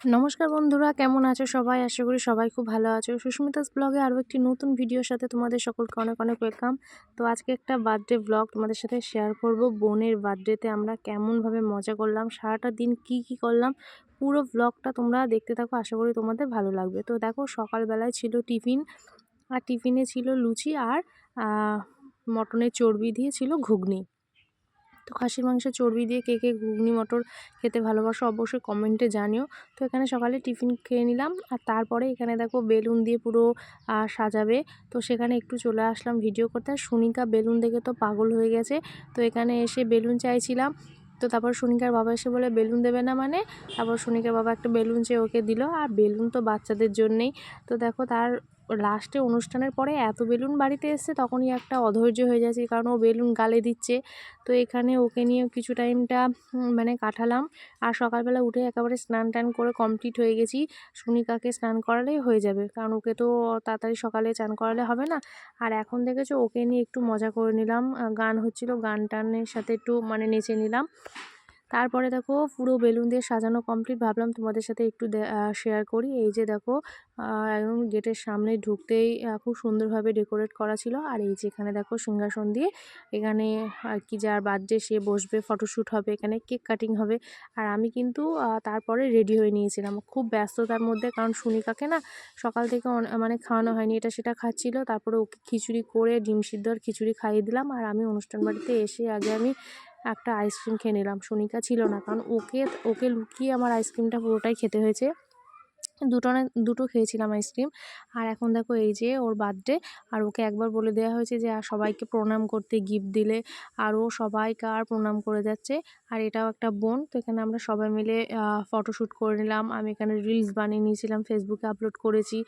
নমস্কার বন্ধুরা, কেমন আছো সবাই? আশা করি সবাই খুব ভালো আছো। সুস্মিতাস ব্লগে আরও একটি নতুন ভিডিওর সাথে তোমাদের সকলকে অনেক অনেক ওয়েলকাম। তো আজকে একটা বার্থডে ব্লগ তোমাদের সাথে শেয়ার করব। বোনের বার্থডেতে আমরা কেমনভাবে মজা করলাম, সারাটা দিন কি কি করলাম, পুরো ব্লগটা তোমরা দেখতে থাকো, আশা করি তোমাদের ভালো লাগবে। তো দেখো সকালবেলায় ছিল টিফিন, আর টিফিনে ছিল লুচি আর মটনের চর্বি দিয়ে ছিল ঘুগনি। তো খাসির মাংসের চর্বি দিয়ে কে কে ঘুগনি, মটর খেতে ভালোবাসো অবশ্যই কমেন্টে জানিও। তো এখানে সকালে টিফিন খেয়ে নিলাম আর তারপরে এখানে দেখো বেলুন দিয়ে পুরো সাজাবে। তো সেখানে একটু চলে আসলাম ভিডিও করতে। সুনিকা বেলুন দেখে তো পাগল হয়ে গেছে। তো এখানে এসে বেলুন চাইছিলাম। তো তারপর সুনিকার বাবা এসে বলে, বেলুন দেবে না মানে? তারপর সুনিকার বাবা একটা বেলুন চেয়ে ওকে দিল। আর বেলুন তো বাচ্চাদের জন্যেই। তো দেখো তার লাস্টে অনুষ্ঠানের পরে এত বেলুন বাড়িতে এসছে, তখনই একটা অধৈর্য হয়ে যাচ্ছে, কারণ ও বেলুন গালে দিচ্ছে। তো এখানে ওকে নিয়ে কিছু টাইমটা মানে কাটালাম। আর সকালবেলা উঠে একেবারে স্নান টান করে কমপ্লিট হয়ে গেছি। সুনিকাকে স্নান করালেই হয়ে যাবে, কারণ ওকে তো তাড়াতাড়ি সকালে চান করালে হবে না। আর এখন দেখেছ, ওকে নিয়ে একটু মজা করে নিলাম। গান হচ্ছিল, গান টানের সাথে একটু মানে নেচে নিলাম। তারপরে দেখো পুরো বেলুন দিয়ে সাজানো কমপ্লিট ভাবলাম তোমাদের সাথে একটু শেয়ার করি। এই যে দেখো একদম গেটের সামনে ঢুকতেই খুব সুন্দরভাবে ডেকোরেট করা ছিল। আর এই যে এখানে দেখো সিংহাসন দিয়ে, এখানে আর কি যার বার্থডে সে বসবে ফটোশ্যুট হবে, এখানে কেক কাটিং হবে। আর আমি কিন্তু তারপরে রেডি হয়ে নিয়েছিলাম। খুব ব্যস্ততার মধ্যে, কারণ সুনিকাকে না সকাল থেকে মানে খাওয়ানো হয়নি, এটা সেটা খাচ্ছিল। তারপরে ওকে খিচুড়ি করে, ডিম সিদ্ধ আর খিচুড়ি খাইয়ে দিলাম। আর আমি অনুষ্ঠান বাড়িতে এসে আগে আমি একটা আইসক্রিম খেয়ে নিলাম। সোনিকা ছিল না, কারণ ওকে ওকে লুকিয়ে আমার আইসক্রিমটা পুরোটাই খেতে হয়েছে। দুটো না, দুটো খেয়েছিলাম আইসক্রিম। আর এখন দেখো এই যে ওর বার্থডে, আর ওকে একবার বলে দেওয়া হয়েছে যে, আর সবাইকে প্রণাম করতে গিফট দিলে। আর ও সবাইকে আর প্রণাম করে যাচ্ছে। আর এটাও একটা বোন, তো এখানে আমরা সবাই মিলে ফটোশ্যুট করে নিলাম। আমি এখানে রিলস বানিয়ে নিয়েছিলাম ফেসবুকে আপলোড করেছি।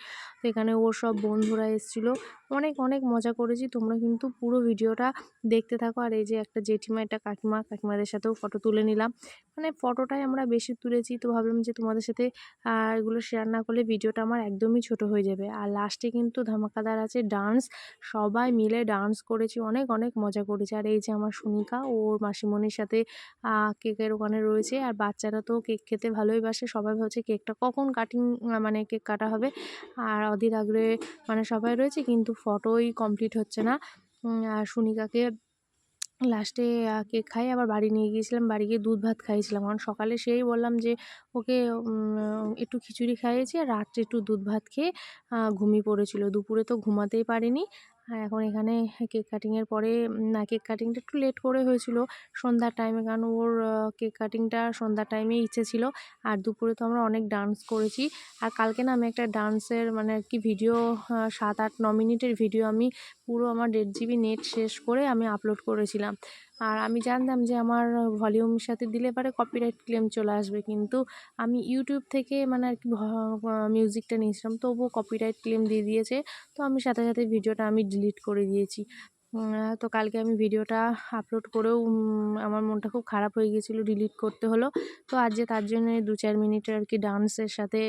তো এখানে ওর সব বন্ধুরা এসেছিল। অনেক অনেক মজা করেছি। তোমরা কিন্তু পুরো ভিডিওটা দেখতে থাকো। আর এই যে একটা জেঠিমা, একটা কাকিমা, কাকিমাদের সাথেও ফটো তুলে নিলাম। মানে ফটোটাই আমরা বেশি তুলেছি। তো ভাবলাম যে তোমাদের সাথে এগুলো শেয়ার না করলে ভিডিওটা আমার একদমই ছোট হয়ে যাবে। আর লাস্টে কিন্তু ধামাকাদার আছে ডান্স সবাই মিলে ডান্স করেছি, অনেক অনেক মজা করেছি। আর এই যে আমার সুনিকা ওর মাসিমণির সাথে কেকের ওখানে রয়েছে। আর বাচ্চারা তো কেক খেতে ভালোই বাসে। সবাই ভাবছে কেকটা কখন কাটিং মানে কেক কাটা হবে। আর অধীর আগ্রহে মানে সবাই রয়েছে, কিন্তু ফটোই কমপ্লিট হচ্ছে না। আর সুনিকাকে লাস্টে কেক খাই, আবার বাড়ি নিয়ে গিয়েছিলাম, বাড়ি গিয়ে দুধ ভাত খাইয়েছিলাম কারণ সকালে সেই বললাম যে, ওকে একটু খিচুড়ি খাইয়েছি, আর রাত্রে একটু দুধ ভাত খেয়ে ঘুমিয়ে পড়েছিল। দুপুরে তো ঘুমাতেই পারিনি। আর এখন এখানে কেক কাটিংয়ের পরে না, কেক কাটিংটা একটু লেট করে হয়েছিল। সন্ধ্যার টাইমে কারণ ওর কেক কাটিংটা সন্ধ্যার টাইমে ইচ্ছে ছিল। আর দুপুরে তো আমরা অনেক ডান্স করেছি। আর কালকে না, আমি একটা ডান্সের মানে আর কি ভিডিও সাত আট, ন মিনিটের ভিডিও আমি পুরো আমার দেড় জিবি নেট শেষ করে আমি আপলোড করেছিলাম। আর আমি জানতাম যে আমার ভলিউম সাথে দিলে পরে কপিরাইট ক্লেম চলে আসবে। কিন্তু আমি ইউটিউব থেকে মানে আর কি মিউজিকটা নিয়েছিলাম, তবুও কপিরাইট ক্লেম দিয়ে দিয়েছে। তো আমি সাথে সাথে ভিডিওটা আমি ডিলিট করে দিয়েছি। তো কালকে আমি ভিডিওটা আপলোড করেও আমার মনটা খুব খারাপ হয়ে গিয়েছিল ডিলিট করতে হলো। তো আজ যে তার জন্য দু চার মিনিটের আর কি ডান্সের সাথে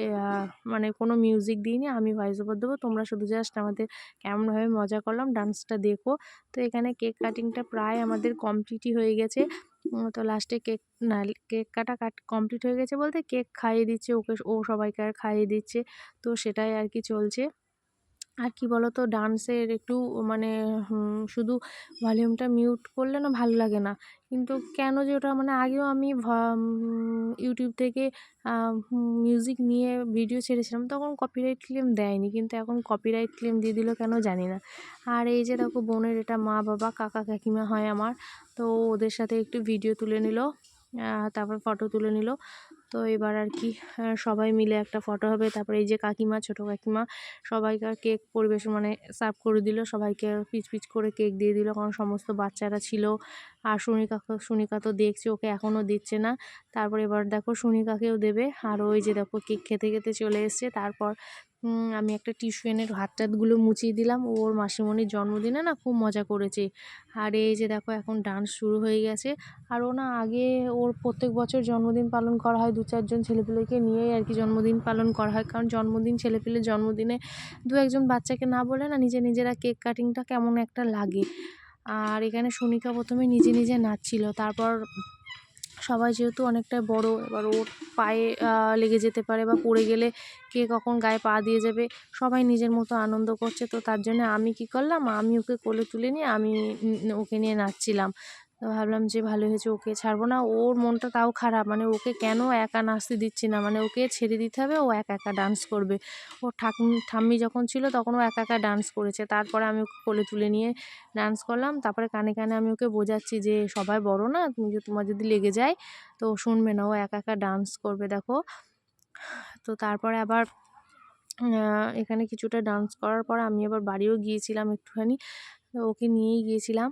মানে কোনো মিউজিক দিইনি, আমি ভয়েস ওভার দেবো। তোমরা শুধু জাস্ট আমাদের কেমনভাবে মজা করলাম ডান্সটা দেখো। তো এখানে কেক কাটিংটা প্রায় আমাদের কমপ্লিটই হয়ে গেছে। তো লাস্টে কেক না কেক কাটা কাট কমপ্লিট হয়ে গেছে বলতে কেক খাইয়ে দিচ্ছে, ওকে, ও সবাইকে আর খাইয়ে দিচ্ছে। তো সেটাই আর কি চলছে। আর কি বলো তো ডান্সের একটু মানে শুধু ভলিউমটা মিউট করলে না ভালো লাগে না। কিন্তু কেন যে ওটা মানে আগেও আমি ইউটিউব থেকে মিউজিক নিয়ে ভিডিও ছেড়েছিলাম, তখন কপিরাইট ক্লেম দেয়নি। কিন্তু এখন কপিরাইট ক্লেম দিয়ে দিল কেন জানি না। আর এই যে দেখো বোনের এটা মা বাবা, কাকা, কাকিমা হয় আমার, তো ওদের সাথে একটু ভিডিও তুলে নিল তারপর ফটো তুলে নিল। তো এবার আর কি সবাই মিলে একটা ফটো হবে। তারপরে এই যে কাকিমা, ছোট কাকিমা, সবাইকে কেক পরিবেশ মানে সার্ভ করে দিল। সবাইকে পিচ পিচ করে কেক দিয়ে দিল। কারণ সমস্ত বাচ্চারা ছিল। আর সুনিকা সুনিকা তো দেখছে, ওকে এখনও দিচ্ছে না। তারপর এবার দেখো সুনিকাকেও দেবে। আর ওই যে দেখো কেক খেতে খেতে চলে এসছে। তারপর আমি একটা টিস্যু এনে হাত টাতগুলো মুছিয়ে দিলাম। ওর মাসিমণির জন্মদিনে না খুব মজা করেছে। আর এই যে দেখো এখন ডান্স শুরু হয়ে গেছে। আর ও না আগে ওর প্রত্যেক বছর জন্মদিন পালন করা হয়। দু চারজন ছেলেপিলেকে নিয়েই আর কি জন্মদিন পালন করা হয়। কারণ জন্মদিন ছেলেপিলের জন্মদিনে দু একজন বাচ্চাকে না বলে না নিজে নিজেরা কেক কাটিংটা কেমন একটা লাগে। আর এখানে সুনিকা প্রথমে নিজে নিজে নাচছিল। তারপর সবাই যেহেতু অনেকটাই বড়, এবার ওর পায়ে লেগে যেতে পারে বা পড়ে গেলে কে কখন গায়ে পা দিয়ে যাবে, সবাই নিজের মতো আনন্দ করছে। তো তার জন্য আমি কি করলাম, আমি ওকে কোলে তুলে নিয়ে আমি ওকে নিয়ে নাচছিলাম। ভাবলাম যে ভালো হয়েছে, ওকে ছাড়বো না। ওর মনটা তাও খারাপ মানে ওকে কেন একা নাচতে দিচ্ছি না? মানে ওকে ছেড়ে দিতে হবে, ও একা একা ডান্স করবে। ও ঠাকুমি ঠাম্মি যখন ছিল তখন ও একা একা ডান্স করেছে। তারপরে আমি ওকে কোলে তুলে নিয়ে ডান্স করলাম। তারপরে কানে কানে আমি ওকে বোঝাচ্ছি যে, সবাই বড় না? তুমি তোমার যদি লেগে যায়, তো শুনবে না, ও একা একা ডান্স করবে। দেখো, তো তারপরে আবার এখানে কিছুটা ডান্স করার পর আমি আবার বাড়িও গিয়েছিলাম একটুখানি। ওকে নিয়েই গিয়েছিলাম।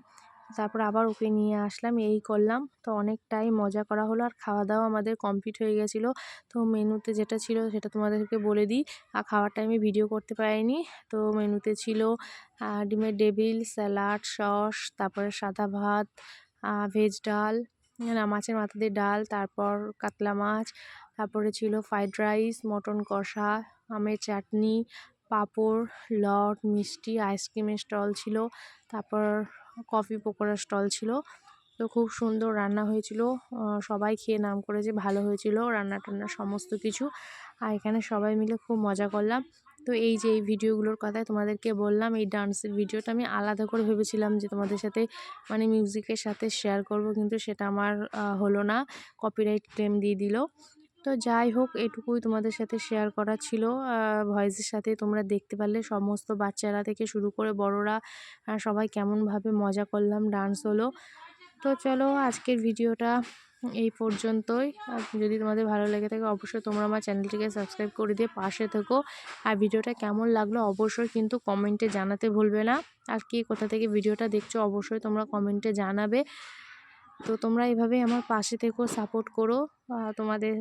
তারপর আবার ওকে নিয়ে আসলাম, এই করলাম। তো অনেকটাই মজা করা হলো। আর খাওয়া দাওয়া আমাদের কমপ্লিট হয়ে গেছিল। তো মেনুতে যেটা ছিল সেটা তোমাদেরকে বলে দিই। আর খাওয়ার টাইমে ভিডিও করতে পারিনি। তো মেনুতে ছিল ডিমের ডেভিল স্যালাড সস তারপরে সাদা ভাত ভেজ ডাল মাছের মাথা দিয়ে ডাল, তারপর কাতলা মাছ, তারপরে ছিল ফ্রাইড রাইস মটন কষা, আমের চাটনি, পাঁপড়, লট, মিষ্টি আইসক্রিমের স্টল ছিল। তারপর কফি পকোড়ার স্টল ছিল। তো খুব সুন্দর রান্না হয়েছিল। সবাই খেয়ে নাম করেছে ভালো হয়েছিল রান্না টান্না সমস্ত কিছু। আর এখানে সবাই মিলে খুব মজা করলাম। তো এই যে এই ভিডিওগুলোর কথাই তোমাদেরকে বললাম, এই ডান্সের ভিডিওটা আমি আলাদা করে ভেবেছিলাম যে তোমাদের সাথে মানে মিউজিকের সাথে শেয়ার করব, কিন্তু সেটা আমার হলো না। কপিরাইট ক্লেম দিয়ে দিল। তো যাই হোক, এটুকুই তোমাদের সাথে শেয়ার করা ছিল। ভয়েসের সাথে তোমরা দেখতে পারলে সমস্ত বাচ্চারা থেকে শুরু করে বড়রা সবাই কেমনভাবে মজা করলাম ডান্স হলো। তো চলো আজকের ভিডিওটা এই পর্যন্তই। যদি তোমাদের ভালো লেগে থাকে অবশ্যই তোমরা আমার চ্যানেলটিকে সাবস্ক্রাইব করে দিয়ে পাশে থেকো। আর ভিডিওটা কেমন লাগল অবশ্যই কিন্তু কমেন্টে জানাতে ভুলবে না। আর কি কোথা থেকে ভিডিওটা দেখছ অবশ্যই তোমরা কমেন্টে জানাবে। তো তোমরা এভাবেই আমার পাশে থেকো সাপোর্ট করো তোমাদের